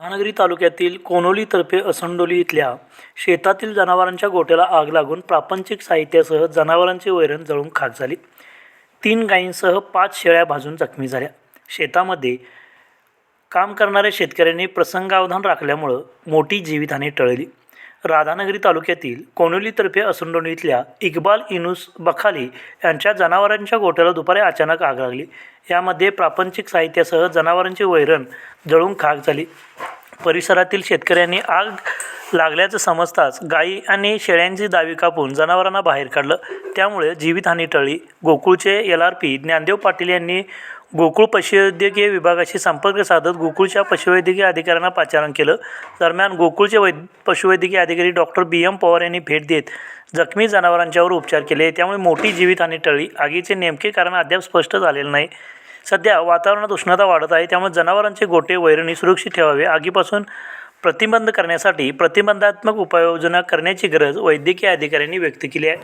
महानगरी तालुक्यातील कोनोलीतर्फे असंडोली इथल्या शेतातील जनावरांच्या गोट्याला आग लागून प्रापंचिक साहित्यासह जनावरांचे वैरण जळून खाक झाली. तीन गायींसह पाच शेळ्या भाजून जखमी झाल्या. शेतामध्ये काम करणाऱ्या शेतकऱ्यांनी प्रसंगावधान राखल्यामुळं मोठी जीवितहानी टळली. राधानगरी तालुक्यातील कोनोलीतर्फे असंडोणी इथल्या इक्बाल इनुस बखाली यांच्या जनावरांच्या गोठ्याला दुपारी अचानक आग लागली. यामध्ये प्रापंचिक साहित्यासह जनावरांचे वैरण जळून खाक झाली. परिसरातील शेतकऱ्यांनी आग लागल्याचं समजताच गायी आणि शेळ्यांची दावी कापून जनावरांना बाहेर काढलं. त्यामुळे जीवितहानी टळली. गोकुळचे L R P Dnyandev Patil यांनी गोकुळ पशुवैद्यकीय विभागाशी संपर्क साधत गोकुळच्या पशुवैद्यकीय अधिकाऱ्यांना पाचारण केलं. दरम्यान गोकुळचे वैद पशुवैद्यकीय अधिकारी डॉक्टर बी एम पवार यांनी भेट देत जखमी जनावरांच्यावर उपचार केले. त्यामुळे मोठी जीवितहानी टळली. आगीचे नेमके कारण अद्याप स्पष्ट झालेलं नाही. सध्या वातावरणात उष्णता वाढत आहे. त्यामुळे जनावरांचे गोटे वैरणी सुरक्षित ठेवावे. आगीपासून प्रतिबंध करण्यासाठी प्रतिबंधात्मक उपाययोजना करण्याची गरज वैद्यकीय अधिकाऱ्यांनी व्यक्त केली आहे.